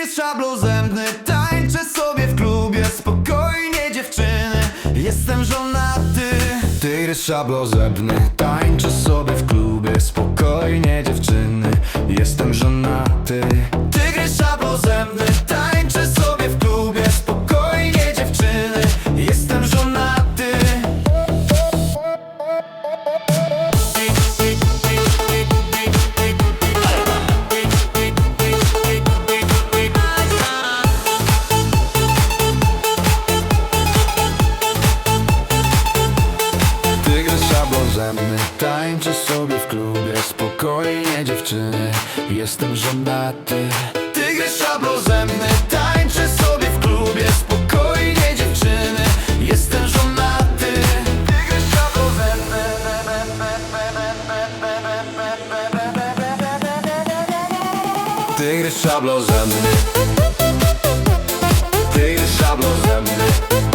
Tygrys szablozębny Tańczę sobie w klubie Spokojnie dziewczyny. Jestem żonaty. Tygrys szablozębny Tańczę sobie w klubie szablozębny Tańczę sobie w klubie Spokojnie dziewczyny. Jestem żonaty Tygrys szablozębny Tańczę sobie w klubie Spokojnie dziewczyny. Jestem żonaty Tygrys szablozębny Tygrys szablozębny Tygrys szablozębny